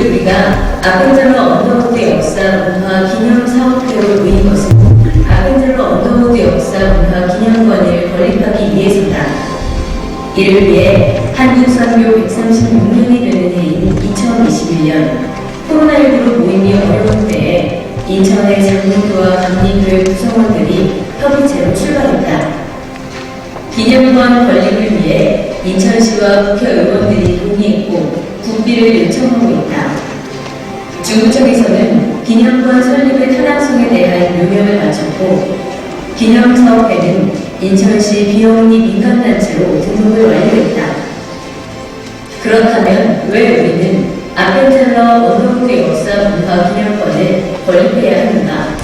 우리가 아펜젤러 언더우드 역사 문화 기념 사업회로 모인 것은 아펜젤러 언더우드 역사 문화 기념관을 건립하기 위해서다. 이를 위해 한국선교 136년이 되는 해인 2021년 코로나19로 모임이 어려운 때에 인천의 장로교와 감리교회 구성원들이 협의체로 출발했다. 기념관 건립을 위해 인천시와 국회의원들이 동의 국비를 요청하고 있다. 중구청에서는 기념관 설립의 타당성에 대한 요명을 마쳤고 기념사업회는 인천시 비영리 민간단체로 등록을 완료했다. 그렇다면 왜 우리는 아펜젤러 원로드 역사 문화 기념관을 건립해야 하는가?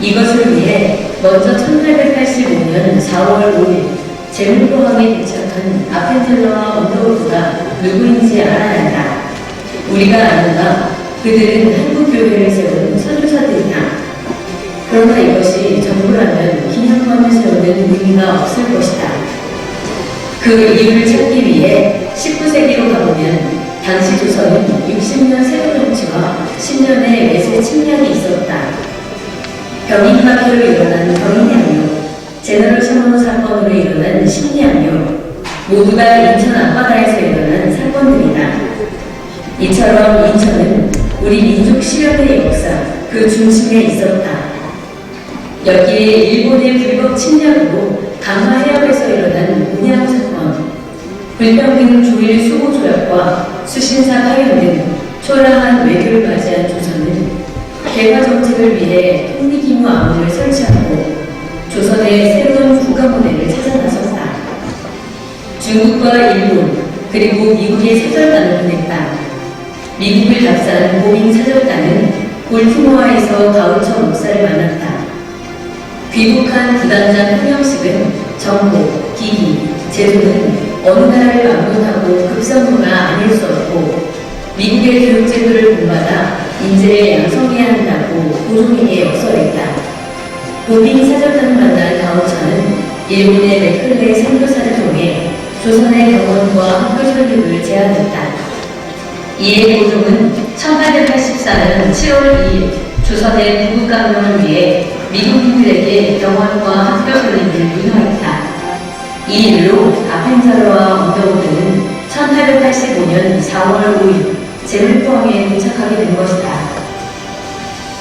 이것을 위해 먼저 1885년 4월 5일 제물포항에 도착한 아펜젤러와 언더우드가 누구인지 알아야 한다. 우리가 아는가? 그들은 한국교회를 세운 선교사들이다. 그러나 이것이 전부라면 기념관을 세우는 의미가 없을 것이다. 그 이유를 찾기 위해 19세기로 가보면 당시 조선은 60년 세조 정치와 10년의 외세 침략이 있었다. 병인마교로 일어난 병인양요, 제너럴 샤몬 사건으로 일어난 심리양요, 모두가 인천 앞바다에서 일어난 사건들이다. 이처럼 인천은 우리 민족 실현의 역사 그 중심에 있었다. 여기에 일본의 불법 침략으로 강화 해역에서 일어난 문양 사건, 불평등 조일 수호 조약과 수신사 파견 등 초라한 외교를 맞이한 조선은 개화 정책을 위해 통리기무 암을 설치하고 조선의 새로운 국가 모델을 찾아 나섰다. 중국과 일본 그리고 미국의 사절단을 보냈다. 미국을 답사한 모빙 사절단은 볼티모어에서 가우처 목사를 만났다. 귀국한 부단장 흥영식은 정보, 기기, 제도는 어느 나라를 방문하고 급선무가 아닐 수 없고 미국의 교육제도를 본받아 인재를 양성해야 한다고 고종에게 역설했다. 보빙 사절단을 만난 가우처는 일본의 맥클레 선교사를 통해 조선의 병원과 학교 설립을 제안했다. 이에 고종은 1884년 7월 2일 조선의 부국강령을 위해 미국인들에게 병원과 학교 설립을 유도했다. 이 일로 아펜자로와 언더우드는 1885년 4월 5일 제물포항에 도착하게 된 것이다.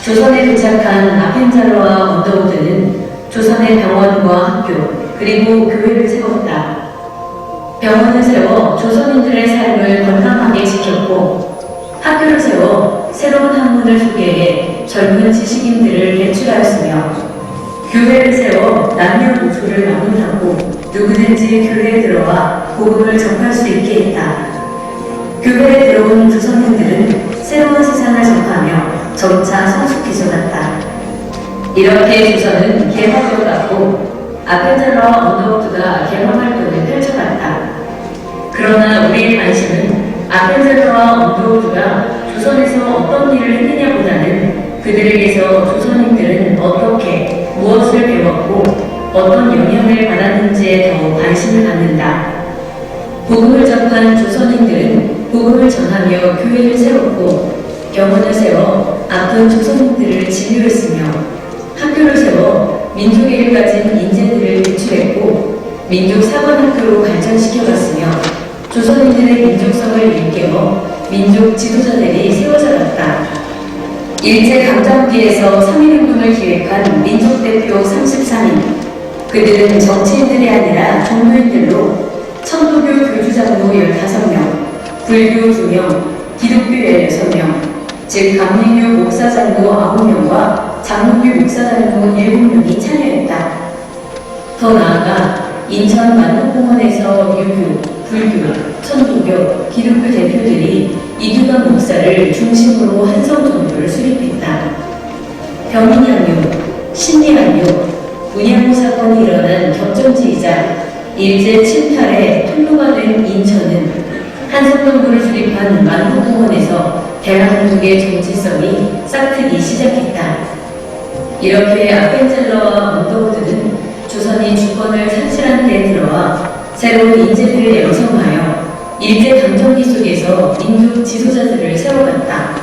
조선에 도착한 아펜자로와 언더우드는 조선의 병원과 학교 그리고 교회를 세웠다. 병원을 세워 조선인들의 삶을 건강하게 지켰고 학교를 세워 새로운 학문을 소개해 젊은 지식인들을 배출하였으며 교회를 세워 남녀 노소를 막론하고 누구든지 교회에 들어와 복음을 전할 수 있게 했다. 교회에 들어온 조선인들은 새로운 세상을 접하며 점차 성숙해져 갔다. 이렇게 조선은 개화를 갖고 아펜젤러와 언더우드가 개화 활동을. 그러나 우리의 관심은 아펜젤러와 언더우드가 조선에서 어떤 일을 했느냐보다는 그들에게서 조선인들은 어떻게 무엇을 배웠고 어떤 영향을 받았는지에 더 관심을 갖는다. 복음을 접한 조선인들은 복음을 전하며 교회를 세웠고 병원을 세워 아픈 조선인들을 진료했으며 학 지도자들이 세워져갔다. 일제강점기에서 3.1운동을 기획한 민족대표 33인 그들은 정치인들이 아니라 종교인들로 천도교 교주장로 15명, 불교 2명, 기독교 16명, 즉 감리교 목사장로 9명과 장로교 목사장로 7명이 참여했다. 더 나아가 인천 만덕공원에서 유교, 불교, 천도교, 기독교 대표들이 이규만 목사를 중심으로 한성정도를 수립했다. 병인양요, 신리양요, 문양호 사건이 일어난 격전지이자 일제 침탈의 통로가 된 인천은 한성정부를 수립한 만국공원에서 대한민국의 정체성이 싹트기 시작했다. 이렇게 아펜젤러와 언더우드는 조선이 주권을 상실한 데 들어와 새로운 인재들을 양성하여 일제 강점기 속에서 민족 지도자들을 세워갔다.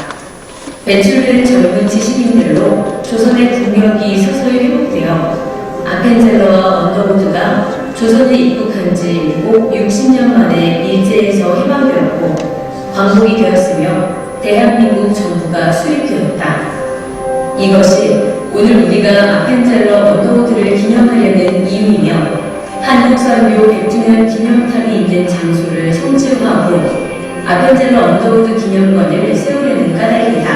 배출된 젊은 지식인들로 조선의 국력이 서서히 회복되어 아펜젤러와 언더우드가 조선에 입국한 지꼭 60년 만에 일제에서 해방되었고 광복이 되었으며 대한민국 정부가 수립되었다. 이것이 오늘 우리가 아펜젤러 언더우드를 기념하려는 이유이며 한국선교 100주년 기념탑이 있는 성지화하고 아펜젤러 언더우드 기념관을 세우려는 까닭이다.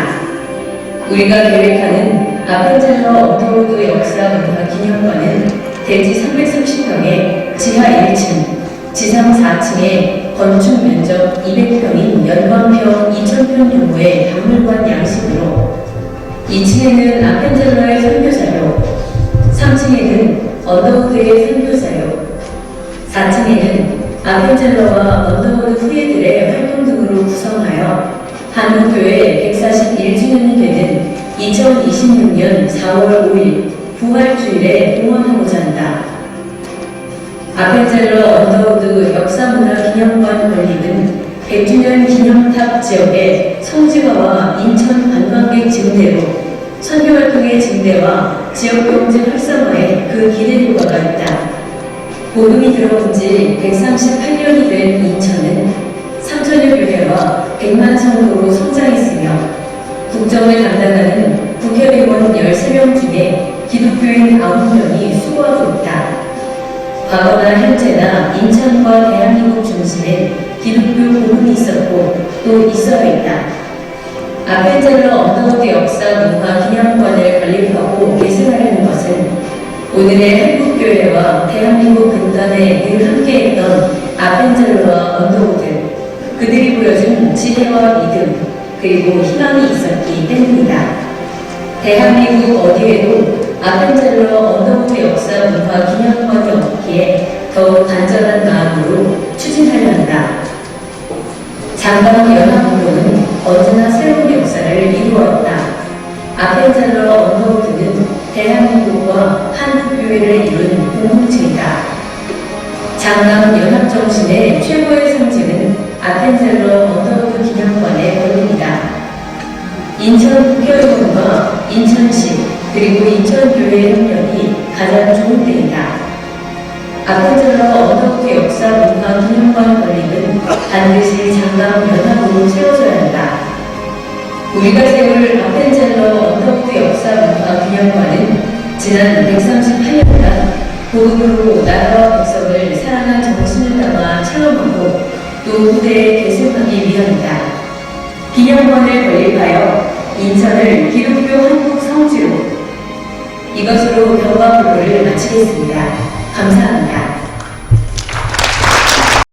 우리가 계획하는 아펜젤러 언더우드 역사 문화 기념관은 대지 330평에 지하 1층, 지상 4층에 건축 면적 200평인 연관평 2000평 규모의 박물관 양식으로 2층에는 아펜젤러의 선교자료, 3층에는 언더우드의 선교자료, 4층에는 아펜젤러와 언더우드 후예들의 활동 등으로 구성하여 한국교회 141주년이 되는 2026년 4월 5일 부활주일에 응원하고자 한다. 아펜젤러 언더우드 역사문화기념관 건립은 100주년 기념탑 지역의 성지화와 인천 관광객 증대로 선교활동의 증대와 지역경제 활성화에 그 기대 효과가 있다. 복음이 들어온 지 138년이 된 인천은 3천여 교회와 100만 성도로 성장했으며 국정을 담당하는 국회의원 13명 중에 기독교인 9명이 수고하고 있다. 과거나 현재나 인천과 대한민국 중심에 기독교 복음이 있었고 또 있어야 있다. 아펜젤러 언더우드 역사 문화 기념관을 건립하고 것은 오늘의 한국교회와 대한민국 근간에 늘 함께했던 아펜젤러와 언더우드 그들이 보여준 지혜와 믿음 그리고 희망이 있었기 때문이다. 대한민국 어디에도 아펜젤러 언더우드 역사 문화 기념관이 없기에 더욱 간절한 마음으로 추진하려 한다. 장강 연합운동은 언제나 새로운 역사를 이루었다. 아펜젤러 언더우드는 대한민국과 한국교회를 이룬 공동체이다. 장남 연합정신의 최고의 상징은 아펜젤러 언더우드 기념관의 건립이다. 인천 국회의원과 인천시 그리고 인천교회 협력이 가장 좋은 때이다. 아펜젤러 언더우드 역사 문화 기념관 건립은 반드시 장남 연합으로 세워져야 한다. 우리가 세울 문화 기념관은 지난 138년간 복음으로 나라와 백성을 사랑한 정신을 담아 체험하고 또 후대에 계승하기 위함이다. 기념관을 건립하여 인천을 기독교 한국 성지로 이것으로 병과 부를 마치겠습니다. 감사합니다.